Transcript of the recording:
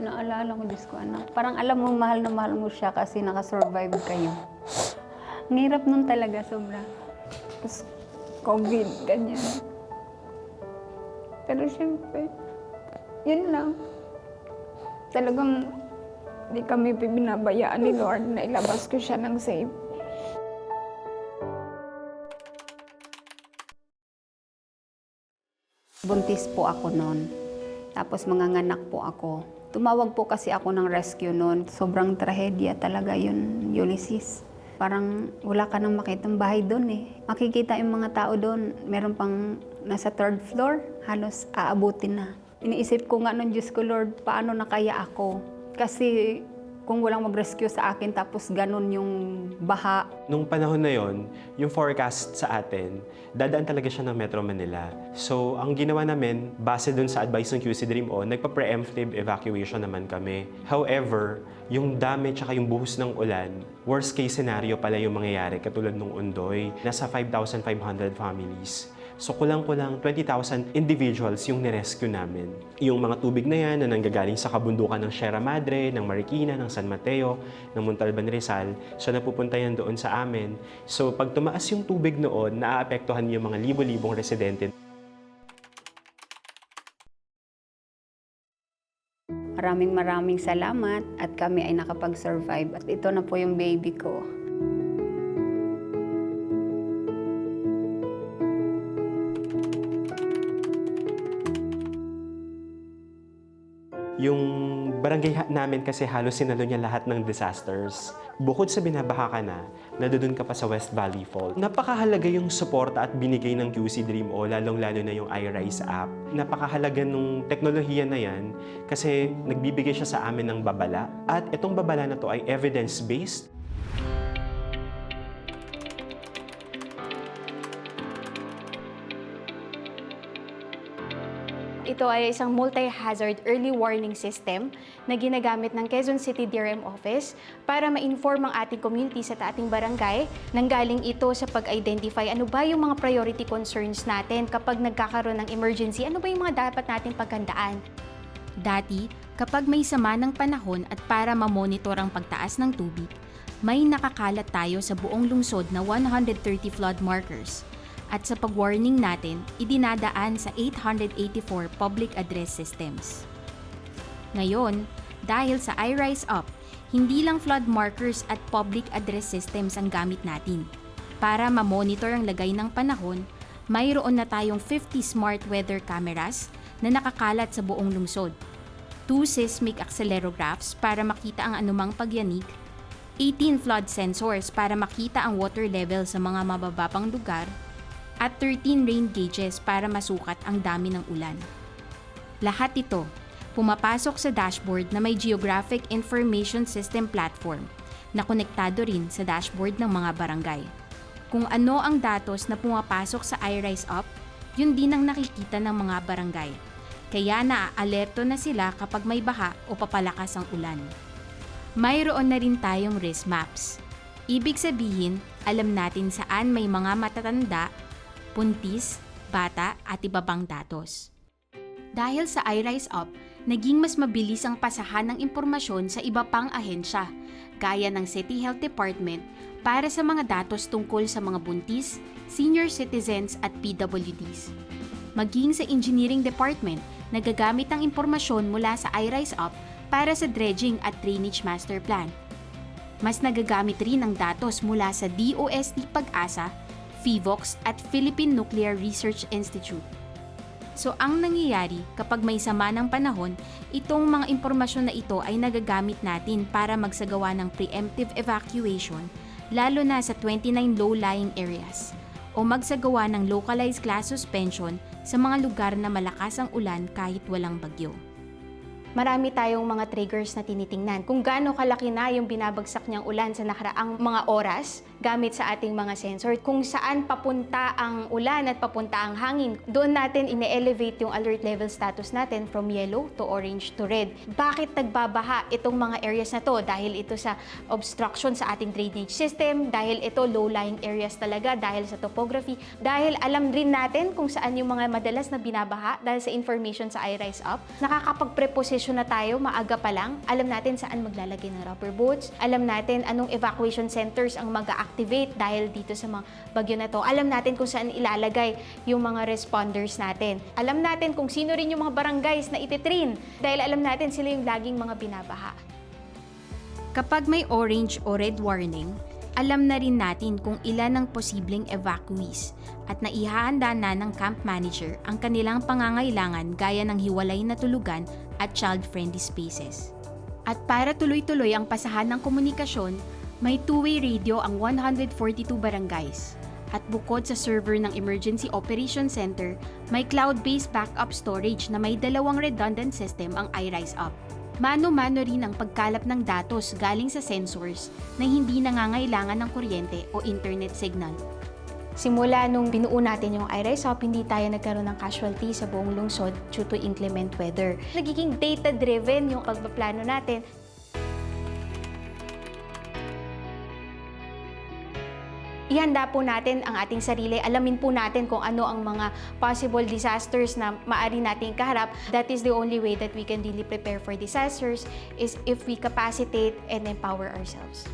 naalala ko, Diyos ko, anak. Parang alam mo, mahal na mahal mo siya kasi nakasurvive kayo. Ang hirap nun talaga, sobra. Tapos, COVID, ganyan. Pero siyempre, yun lang. Talagang di kami binabayaan ni Lord na ilabas ko siya ng safe. Buntis po ako noon. Tapos manganganak po ako. Tumawag po kasi ako ng rescue noon. Sobrang trahedya talaga yun, Ulysses. Parang wala ka nang makitang bahay doon eh. Makikita yung mga tao doon. Meron pang nasa third floor. Halos aabutin na. Iniisip ko nga noon, Diyos ko Lord, paano na kaya ako? Kasi kung walang mag-rescue sa akin tapos ganun yung baha, Nung panahon na yon, yung forecast sa atin, dadaan talaga siya ng Metro Manila. So, ang ginawa namin, base dun sa advice ng QC Dream O, nagpa-preemptive evacuation naman kami. However, yung dami tsaka yung buhos ng ulan, worst case scenario pala yung mangyayari katulad nung Undoy. Nasa 5,500 families. So kulang-kulang 20,000 individuals yung nirescue namin. Yung mga tubig na yan na nanggagaling sa kabundukan ng Sierra Madre, ng Marikina, ng San Mateo, ng Montalban Rizal, so napupunta yan doon sa amin. So pag tumaas yung tubig noon, naaapektuhan yung mga libo-libong residente. Maraming maraming salamat at kami ay nakapag-survive. At ito na po yung baby ko. Yung barangay namin kasi halos sinalo niya lahat ng disasters. Bukod sa binabaha ka na, nadudun ka pa sa West Valley Fault. Napakahalaga yung suporta at binigay ng QC Dream O, lalong-lalo na yung iRise app. Napakahalaga nung teknolohiya na yan kasi nagbibigay siya sa amin ng babala. At itong babala na to ay evidence-based Ito ay isang multi-hazard early warning system na ginagamit ng Quezon City DRM Office para ma-inform ang ating community sa ating barangay. Nanggaling ito sa pag-identify ano ba yung mga priority concerns natin kapag nagkakaroon ng emergency, ano ba yung mga dapat natin paghandaan. Dati, kapag may sama ng panahon at para mamonitor ang pagtaas ng tubig, may nakakalat tayo sa buong lungsod na 130 flood markers. At sa pag-warning natin, idinadaan sa 884 public address systems. Ngayon, dahil sa iRise Up, hindi lang flood markers at public address systems ang gamit natin. Para ma-monitor ang lagay ng panahon, mayroon na tayong 50 smart weather cameras na nakakalat sa buong lungsod. 2 seismic accelerographs para makita ang anumang pagyanig, 18 flood sensors para makita ang water level sa mga mabababang lugar, at 13 rain gauges para masukat ang dami ng ulan. Lahat ito pumapasok sa dashboard na may Geographic Information System Platform na konektado rin sa dashboard ng mga barangay. Kung ano ang datos na pumapasok sa iRise Up, yun din ang nakikita ng mga barangay. Kaya naaalerto na sila kapag may baha o papalakas ang ulan. Mayroon na rin tayong risk maps. Ibig sabihin, alam natin saan may mga matatanda, puntis, bata at iba pang datos. Dahil sa iRise Up, naging mas mabilis ang pasahan ng impormasyon sa iba pang ahensya, gaya ng City Health Department para sa mga datos tungkol sa mga buntis, senior citizens at PWDs. Maging sa Engineering Department, nagagamit ang impormasyon mula sa iRise Up para sa dredging at drainage master plan. Mas nagagamit rin ang datos mula sa DOST Pag-asa, FIVOX at Philippine Nuclear Research Institute. So ang nangyayari kapag may sama ng panahon, itong mga impormasyon na ito ay nagagamit natin para magsagawa ng preemptive evacuation lalo na sa 29 low-lying areas o magsagawa ng localized class suspension sa mga lugar na malakas ang ulan kahit walang bagyo. Marami tayong mga triggers na tinitingnan. Kung gaano kalaki na yung binabagsak niyang ulan sa nakaraang mga oras, gamit sa ating mga sensor. Kung saan papunta ang ulan at papunta ang hangin, doon natin ine-elevate yung alert level status natin from yellow to orange to red. Bakit nagbabaha itong mga areas na to? Dahil ito sa obstruction sa ating drainage system, dahil ito low-lying areas talaga, dahil sa topography, dahil alam rin natin kung saan yung mga madalas na binabaha dahil sa information sa iRise Up. Nakakapag-preposition na tayo maaga pa lang. Alam natin saan maglalagay ng rubber boats. Alam natin anong evacuation centers ang mag-activate dahil dito sa mga bagyo na to. Alam natin kung saan ilalagay yung mga responders natin. Alam natin kung sino rin yung mga barangays na ititrain dahil alam natin sila yung laging mga binabaha. Kapag may orange o red warning, alam na rin natin kung ilan ang posibleng evacuees at naihahanda na ng camp manager ang kanilang pangangailangan gaya ng hiwalay na tulugan at child-friendly spaces. At para tuloy-tuloy ang pasahan ng komunikasyon, may two-way radio ang 142 barangays. At bukod sa server ng Emergency Operations Center, may cloud-based backup storage na may dalawang redundant system ang iRise Up. Mano-mano rin ang pagkalap ng datos galing sa sensors na hindi nangangailangan ng kuryente o internet signal. Simula nung binuo natin yung iRise Up, hindi tayo nagkaroon ng casualty sa buong lungsod due to inclement weather. Nagiging data-driven yung pagpaplano natin. Ihanda po natin ang ating sarili. Alamin po natin kung ano ang mga possible disasters na maari nating kaharap. That is the only way that we can really prepare for disasters is if we capacitate and empower ourselves.